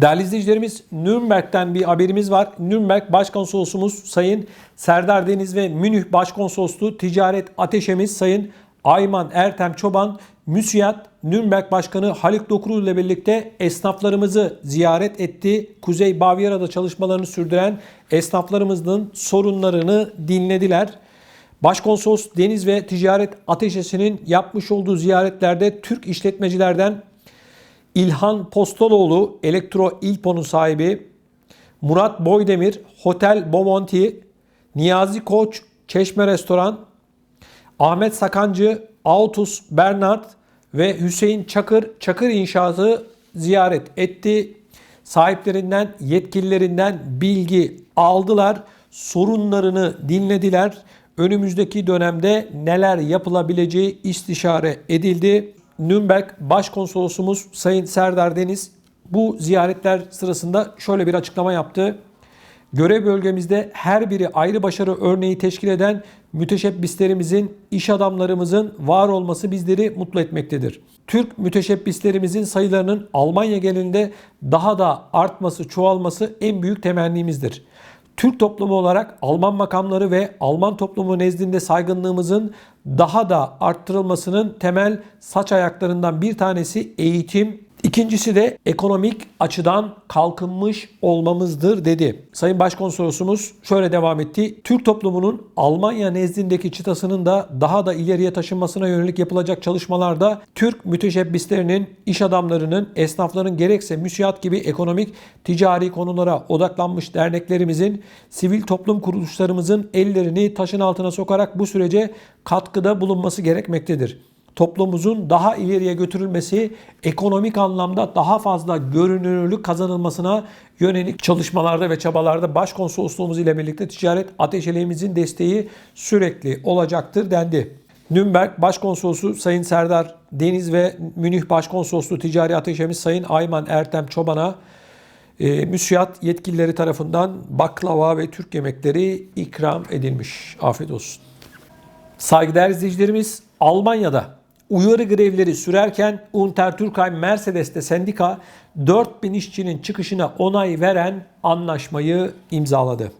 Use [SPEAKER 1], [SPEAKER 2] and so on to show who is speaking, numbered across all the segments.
[SPEAKER 1] Değerli izleyicilerimiz Nürnberg'den bir haberimiz var. Nürnberg Başkonsolosumuz Sayın Serdar Deniz ve Münih Başkonsolosluğu Ticaret Ateşemiz Sayın Ayman Ertem Çoban müsiyat Nürnberg Başkanı Haluk Dokuru ile birlikte esnaflarımızı ziyaret etti. Kuzey Bavyera'da çalışmalarını sürdüren esnaflarımızın sorunlarını dinlediler. Başkonsolos Deniz ve Ticaret Ateşesi'nin yapmış olduğu ziyaretlerde Türk işletmecilerden İlhan Postaloğlu Elektro İlpo'nun sahibi, Murat Boydemir Hotel Bomonti, Niyazi Koç Çeşme Restoran, Ahmet Sakancı Autus Bernard ve Hüseyin Çakır Çakır İnşaatı ziyaret etti. Sahiplerinden, yetkililerinden bilgi aldılar, sorunlarını dinlediler. Önümüzdeki dönemde neler yapılabileceği istişare edildi. Nürnberg Başkonsolosumuz Sayın Serdar Deniz bu ziyaretler sırasında şöyle bir açıklama yaptı. Görev bölgemizde her biri ayrı başarı örneği teşkil eden müteşebbislerimizin, iş adamlarımızın var olması bizleri mutlu etmektedir. Türk müteşebbislerimizin sayılarının Almanya genelinde daha da artması, çoğalması en büyük temennimizdir. Türk toplumu olarak Alman makamları ve Alman toplumu nezdinde saygınlığımızın daha da arttırılmasının temel saç ayaklarından bir tanesi eğitim, İkincisi de ekonomik açıdan kalkınmış olmamızdır dedi. Sayın Başkonsolosumuz şöyle devam etti. Türk toplumunun Almanya nezdindeki çıtasının da daha da ileriye taşınmasına yönelik yapılacak çalışmalarda Türk müteşebbislerinin, iş adamlarının, esnafların gerekse müsiyat gibi ekonomik, ticari konulara odaklanmış derneklerimizin, sivil toplum kuruluşlarımızın ellerini taşın altına sokarak bu sürece katkıda bulunması gerekmektedir toplumumuzun daha ileriye götürülmesi, ekonomik anlamda daha fazla görünürlük kazanılmasına yönelik çalışmalarda ve çabalarda başkonsolosluğumuz ile birlikte ticaret ateşeliğimizin desteği sürekli olacaktır dendi. Nürnberg Başkonsolosu Sayın Serdar Deniz ve Münih Başkonsolosluğu Ticari Ateşemiz Sayın Ayman Ertem Çoban'a e, müsiyat yetkilileri tarafından baklava ve Türk yemekleri ikram edilmiş. Afiyet olsun. Saygıdeğer izleyicilerimiz Almanya'da uyarı grevleri sürerken Untertürkheim Mercedes'te sendika 4000 işçinin çıkışına onay veren anlaşmayı imzaladı.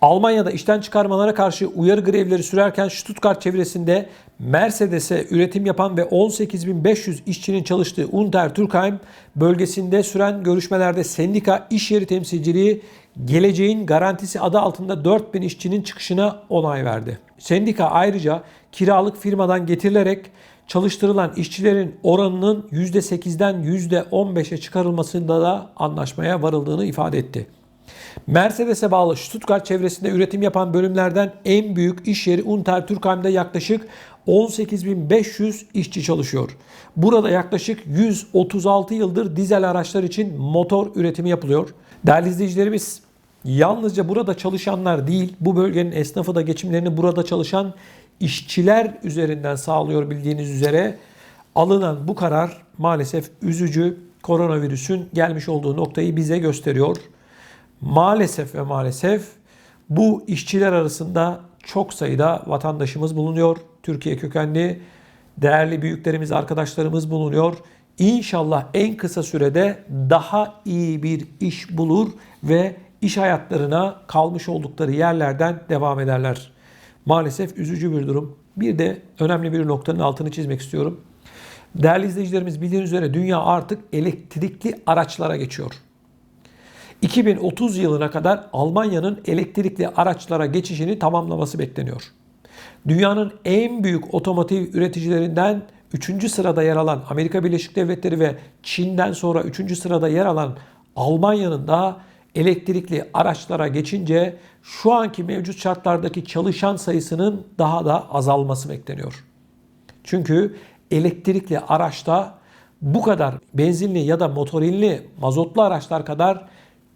[SPEAKER 1] Almanya'da işten çıkarmalara karşı uyarı grevleri sürerken Stuttgart çevresinde Mercedes'e üretim yapan ve 18.500 işçinin çalıştığı Untertürkheim bölgesinde süren görüşmelerde sendika iş yeri temsilciliği geleceğin garantisi adı altında 4000 işçinin çıkışına onay verdi. Sendika ayrıca kiralık firmadan getirilerek çalıştırılan işçilerin oranının %8'den %15'e çıkarılmasında da anlaşmaya varıldığını ifade etti. Mercedes'e bağlı Stuttgart çevresinde üretim yapan bölümlerden en büyük iş yeri Untertürkheim'de yaklaşık 18.500 işçi çalışıyor. Burada yaklaşık 136 yıldır dizel araçlar için motor üretimi yapılıyor. Değerli izleyicilerimiz, yalnızca burada çalışanlar değil, bu bölgenin esnafı da geçimlerini burada çalışan işçiler üzerinden sağlıyor bildiğiniz üzere. Alınan bu karar maalesef üzücü koronavirüsün gelmiş olduğu noktayı bize gösteriyor. Maalesef ve maalesef bu işçiler arasında çok sayıda vatandaşımız bulunuyor. Türkiye kökenli değerli büyüklerimiz, arkadaşlarımız bulunuyor. İnşallah en kısa sürede daha iyi bir iş bulur ve iş hayatlarına kalmış oldukları yerlerden devam ederler. Maalesef üzücü bir durum. Bir de önemli bir noktanın altını çizmek istiyorum. Değerli izleyicilerimiz bildiğiniz üzere dünya artık elektrikli araçlara geçiyor. 2030 yılına kadar Almanya'nın elektrikli araçlara geçişini tamamlaması bekleniyor. Dünyanın en büyük otomotiv üreticilerinden 3. sırada yer alan Amerika Birleşik Devletleri ve Çin'den sonra 3. sırada yer alan Almanya'nın da elektrikli araçlara geçince şu anki mevcut şartlardaki çalışan sayısının daha da azalması bekleniyor. Çünkü elektrikli araçta bu kadar benzinli ya da motorinli mazotlu araçlar kadar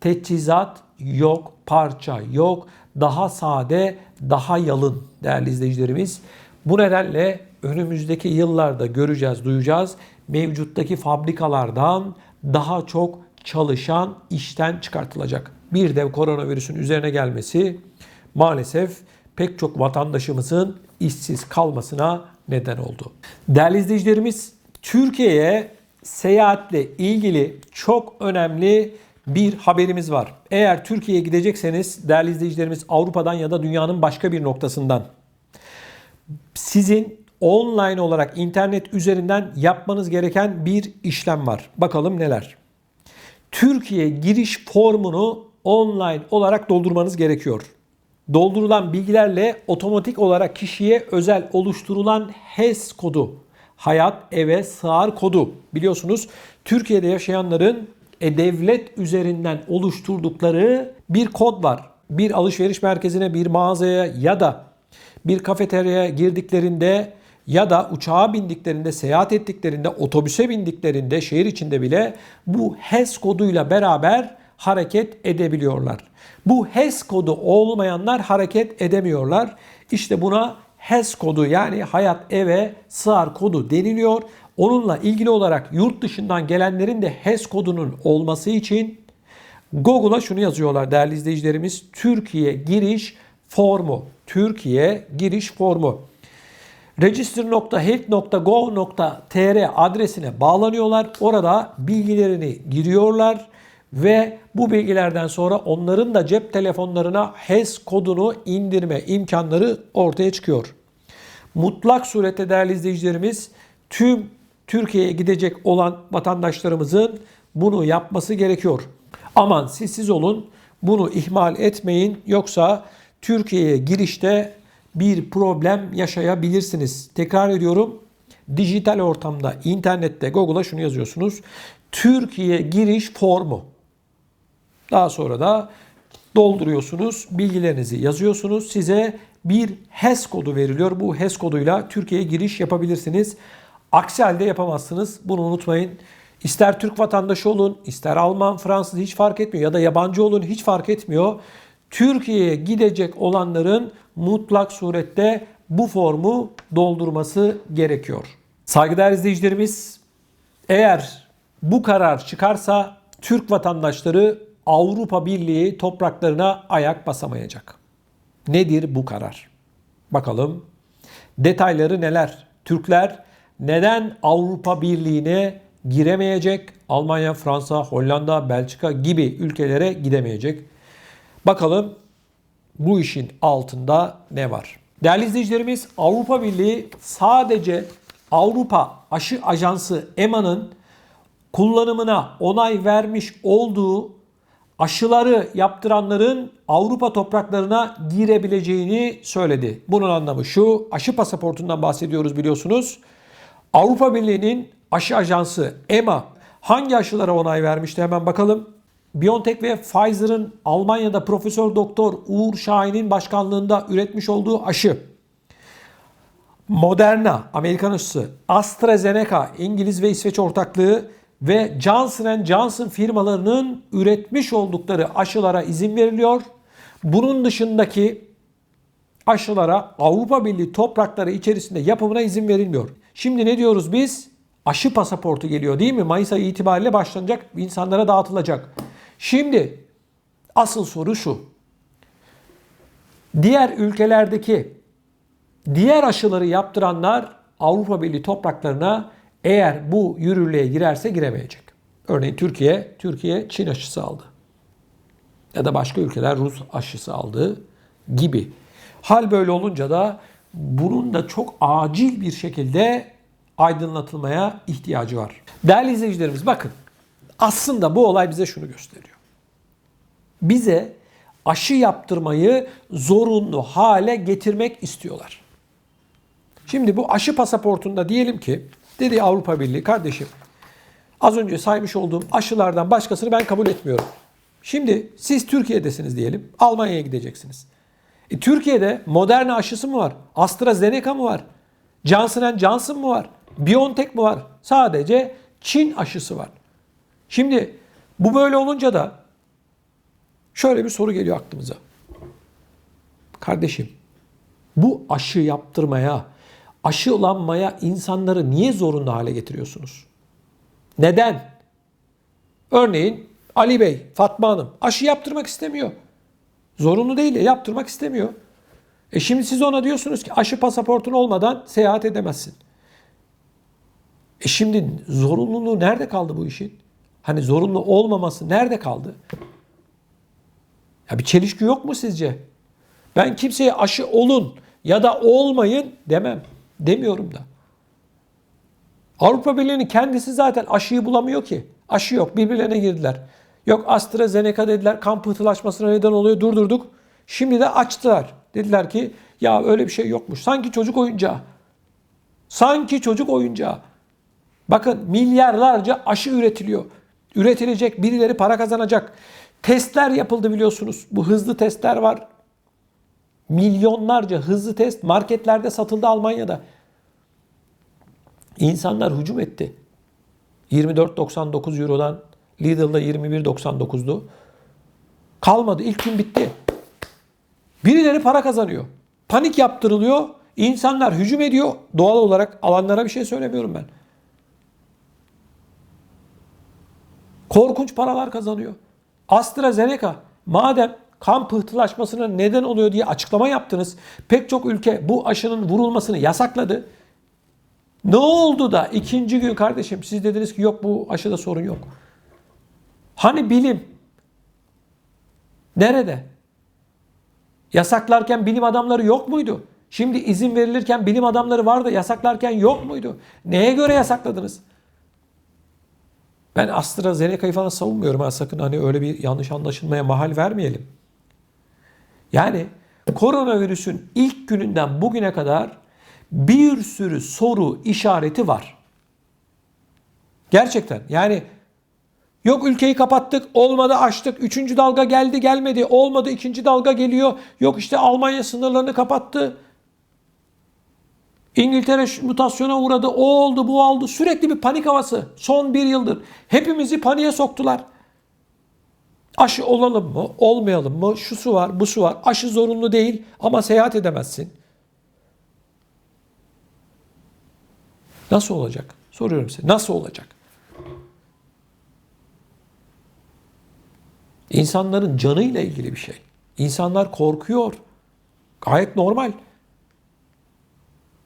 [SPEAKER 1] teçhizat yok, parça yok. Daha sade, daha yalın değerli izleyicilerimiz. Bu nedenle önümüzdeki yıllarda göreceğiz, duyacağız. Mevcuttaki fabrikalardan daha çok çalışan işten çıkartılacak. Bir de koronavirüsün üzerine gelmesi maalesef pek çok vatandaşımızın işsiz kalmasına neden oldu. Değerli izleyicilerimiz, Türkiye'ye seyahatle ilgili çok önemli bir haberimiz var. Eğer Türkiye'ye gidecekseniz değerli izleyicilerimiz Avrupa'dan ya da dünyanın başka bir noktasından sizin online olarak internet üzerinden yapmanız gereken bir işlem var. Bakalım neler. Türkiye giriş formunu online olarak doldurmanız gerekiyor. Doldurulan bilgilerle otomatik olarak kişiye özel oluşturulan HES kodu, hayat eve sığar kodu biliyorsunuz Türkiye'de yaşayanların e-devlet üzerinden oluşturdukları bir kod var. Bir alışveriş merkezine, bir mağazaya ya da bir kafeteryaya girdiklerinde ya da uçağa bindiklerinde, seyahat ettiklerinde, otobüse bindiklerinde, şehir içinde bile bu HES koduyla beraber hareket edebiliyorlar. Bu HES kodu olmayanlar hareket edemiyorlar. İşte buna HES kodu yani hayat eve sığar kodu deniliyor. Onunla ilgili olarak yurt dışından gelenlerin de HES kodunun olması için Google'a şunu yazıyorlar değerli izleyicilerimiz. Türkiye giriş formu. Türkiye giriş formu. register.health.gov.tr adresine bağlanıyorlar. Orada bilgilerini giriyorlar ve bu bilgilerden sonra onların da cep telefonlarına HES kodunu indirme imkanları ortaya çıkıyor. Mutlak surette değerli izleyicilerimiz tüm Türkiye'ye gidecek olan vatandaşlarımızın bunu yapması gerekiyor. Aman siz siz olun bunu ihmal etmeyin yoksa Türkiye'ye girişte bir problem yaşayabilirsiniz. Tekrar ediyorum. Dijital ortamda, internette, Google'a şunu yazıyorsunuz. Türkiye giriş formu. Daha sonra da dolduruyorsunuz, bilgilerinizi yazıyorsunuz. Size bir HES kodu veriliyor. Bu HES koduyla Türkiye'ye giriş yapabilirsiniz. Aksi halde yapamazsınız. Bunu unutmayın. İster Türk vatandaşı olun, ister Alman, Fransız hiç fark etmiyor ya da yabancı olun hiç fark etmiyor. Türkiye'ye gidecek olanların mutlak surette bu formu doldurması gerekiyor. Saygıdeğer izleyicilerimiz, eğer bu karar çıkarsa Türk vatandaşları Avrupa Birliği topraklarına ayak basamayacak. Nedir bu karar? Bakalım detayları neler? Türkler neden Avrupa Birliği'ne giremeyecek? Almanya, Fransa, Hollanda, Belçika gibi ülkelere gidemeyecek. Bakalım bu işin altında ne var? Değerli izleyicilerimiz Avrupa Birliği sadece Avrupa Aşı Ajansı EMA'nın kullanımına onay vermiş olduğu aşıları yaptıranların Avrupa topraklarına girebileceğini söyledi. Bunun anlamı şu, aşı pasaportundan bahsediyoruz biliyorsunuz. Avrupa Birliği'nin aşı ajansı EMA hangi aşılara onay vermişti hemen bakalım. BioNTech ve Pfizer'ın Almanya'da Profesör Doktor Uğur Şahin'in başkanlığında üretmiş olduğu aşı. Moderna, Amerikan aşısı, AstraZeneca, İngiliz ve İsveç ortaklığı ve Johnson Johnson firmalarının üretmiş oldukları aşılara izin veriliyor. Bunun dışındaki aşılara Avrupa Birliği toprakları içerisinde yapımına izin verilmiyor. Şimdi ne diyoruz biz? Aşı pasaportu geliyor değil mi? Mayıs ayı itibariyle başlanacak, insanlara dağıtılacak. Şimdi asıl soru şu. Diğer ülkelerdeki diğer aşıları yaptıranlar Avrupa Birliği topraklarına eğer bu yürürlüğe girerse giremeyecek. Örneğin Türkiye, Türkiye Çin aşısı aldı. Ya da başka ülkeler Rus aşısı aldı gibi. Hal böyle olunca da bunun da çok acil bir şekilde aydınlatılmaya ihtiyacı var. Değerli izleyicilerimiz bakın aslında bu olay bize şunu gösteriyor. Bize aşı yaptırmayı zorunlu hale getirmek istiyorlar. Şimdi bu aşı pasaportunda diyelim ki dedi Avrupa Birliği kardeşim az önce saymış olduğum aşılardan başkasını ben kabul etmiyorum. Şimdi siz Türkiye'desiniz diyelim. Almanya'ya gideceksiniz. E, Türkiye'de Moderna aşısı mı var? AstraZeneca mı var? Johnson Johnson mı var? BioNTech mi var? Sadece Çin aşısı var. Şimdi bu böyle olunca da şöyle bir soru geliyor aklımıza. Kardeşim bu aşı yaptırmaya, aşılanmaya insanları niye zorunlu hale getiriyorsunuz? Neden? Örneğin Ali Bey, Fatma Hanım aşı yaptırmak istemiyor. Zorunlu değil, yaptırmak istemiyor. E şimdi siz ona diyorsunuz ki aşı pasaportun olmadan seyahat edemezsin. E şimdi zorunluluğu nerede kaldı bu işin? Hani zorunlu olmaması nerede kaldı? Ya bir çelişki yok mu sizce? Ben kimseye aşı olun ya da olmayın demem. Demiyorum da. Avrupa Birliği'nin kendisi zaten aşıyı bulamıyor ki. Aşı yok. Birbirlerine girdiler. Yok AstraZeneca dediler kan pıhtılaşmasına neden oluyor durdurduk. Şimdi de açtılar. Dediler ki ya öyle bir şey yokmuş. Sanki çocuk oyuncağı. Sanki çocuk oyuncağı. Bakın milyarlarca aşı üretiliyor. Üretilecek, birileri para kazanacak. Testler yapıldı biliyorsunuz. Bu hızlı testler var. Milyonlarca hızlı test marketlerde satıldı Almanya'da. İnsanlar hücum etti. 24.99 Euro'dan Lidl'da 21.99'du. Kalmadı. İlk gün bitti. Birileri para kazanıyor. Panik yaptırılıyor. İnsanlar hücum ediyor. Doğal olarak alanlara bir şey söylemiyorum ben. Korkunç paralar kazanıyor. AstraZeneca madem kan pıhtılaşmasına neden oluyor diye açıklama yaptınız. Pek çok ülke bu aşının vurulmasını yasakladı. Ne oldu da ikinci gün kardeşim siz dediniz ki yok bu aşıda sorun yok. Hani bilim? Nerede? Yasaklarken bilim adamları yok muydu? Şimdi izin verilirken bilim adamları vardı, yasaklarken yok muydu? Neye göre yasakladınız? Ben AstraZeneca'yı falan savunmuyorum ha sakın hani öyle bir yanlış anlaşılmaya mahal vermeyelim. Yani koronavirüsün ilk gününden bugüne kadar bir sürü soru işareti var. Gerçekten yani yok ülkeyi kapattık olmadı açtık üçüncü dalga geldi gelmedi olmadı ikinci dalga geliyor yok işte Almanya sınırlarını kapattı İngiltere mutasyona uğradı o oldu bu oldu sürekli bir panik havası son bir yıldır hepimizi paniğe soktular. Aşı olalım mı olmayalım mı şu su var bu su var aşı zorunlu değil ama seyahat edemezsin. Nasıl olacak? Soruyorum size. Nasıl olacak? İnsanların canıyla ilgili bir şey. İnsanlar korkuyor. Gayet normal.